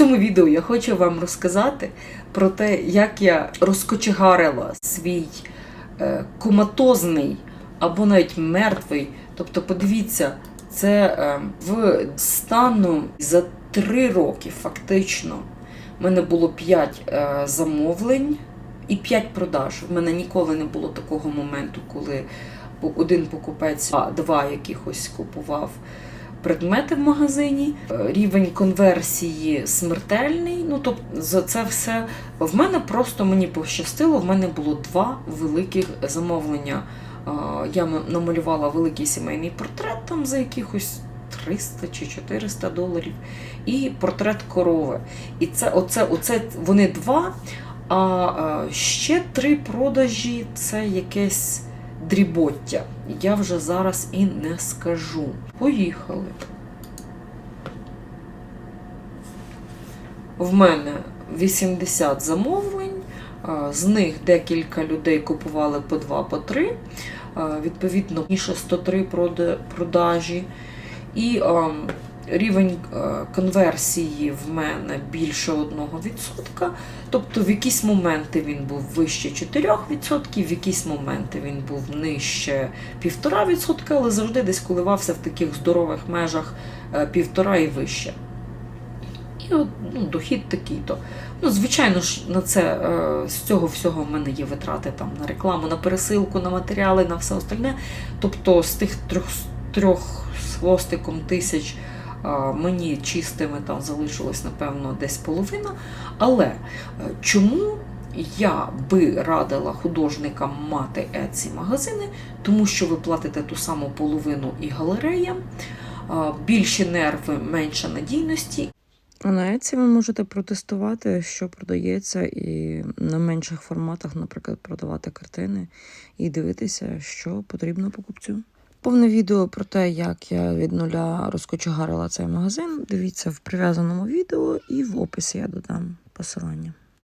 цьому відео я хочу вам розказати про те, як я розкочегарила свій е, коматозний або навіть мертвий. Тобто, подивіться, це е, в стану за три роки фактично. У мене було 5 е, замовлень і 5 продаж. У мене ніколи не було такого моменту, коли один покупець, а два якихось купував предмети в магазині. Е, Рівень конверсії смертельний. Ну тобто за це все в мене просто мені пощастило. В мене було два великих замовлення. Е, Я намалювала великий сімейний портрет там за якихось 300 чи 400 доларів, і портрет корови. І це оце, оце вони два. А е, ще три продажі це якесь дрібоття. Я вже зараз і не скажу. Поїхали. В мене 80 замовлень, з них декілька людей купували по 2 по 3. Відповідно, більше 103 продажі. І рівень конверсії в мене більше 1%. Тобто в якісь моменти він був вище 4%, в якісь моменти він був нижче 1,5%, але завжди десь коливався в таких здорових межах е, півтора і вище. І от, ну, дохід такий-то. Ну, звичайно ж, на це е, з цього всього в мене є витрати там, на рекламу, на пересилку, на матеріали, на все остальне. Тобто з тих трьох, трьох з хвостиком тисяч е, мені чистими там залишилось, напевно, десь половина. Але е, чому я би радила художникам мати Etsy магазини? Тому що ви платите ту саму половину і галереям, більші нерви, менше надійності, А на Etsy ви можете протестувати, що продається, і на менших форматах, наприклад, продавати картини і дивитися, що потрібно покупцю. Повне відео про те, як я від нуля розкочегарила цей магазин. Дивіться в прив'язаному відео і в описі я додам посилання.